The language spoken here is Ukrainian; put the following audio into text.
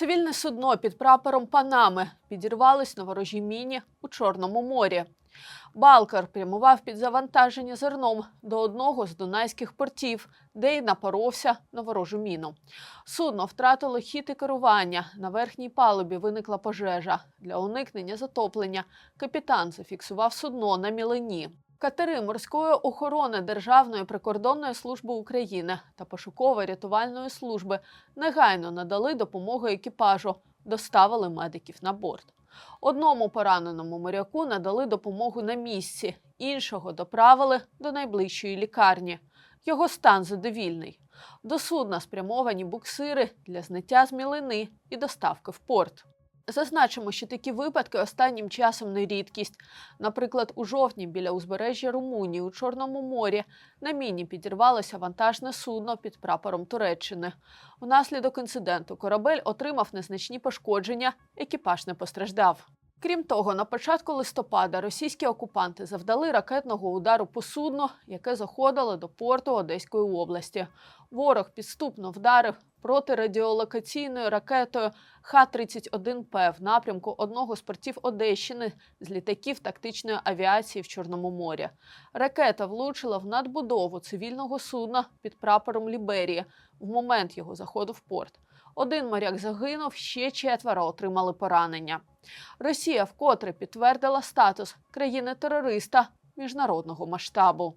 Цивільне судно під прапором Панами підірвалось на ворожій міні у Чорному морі. Балкер прямував під завантаження зерном до одного з дунайських портів, де й напоровся на ворожу міну. Судно втратило хід і керування. На верхній палубі виникла пожежа. Для уникнення затоплення капітан зафіксував судно на мілині. Катери морської охорони Державної прикордонної служби України та пошуково-рятувальної служби негайно надали допомогу екіпажу, доставили медиків на борт. Одному пораненому моряку надали допомогу на місці, іншого доправили до найближчої лікарні. Його стан задовільний. До судна спрямовані буксири для зняття з мілини і доставки в порт. Зазначимо, що такі випадки останнім часом не рідкість. Наприклад, у жовтні біля узбережжя Румунії у Чорному морі на міні підірвалося вантажне судно під прапором Туреччини. Внаслідок інциденту корабель отримав незначні пошкодження, екіпаж не постраждав. Крім того, на початку листопада російські окупанти завдали ракетного удару по судну, яке заходило до порту Одеської області. Ворог підступно вдарив протирадіолокаційною ракетою Х-31П в напрямку одного з портів Одещини з літаків тактичної авіації в Чорному морі. Ракета влучила в надбудову цивільного судна під прапором Ліберії в момент його заходу в порт. Один моряк загинув, ще четверо отримали поранення. Росія вкотре підтвердила статус країни-терориста міжнародного масштабу.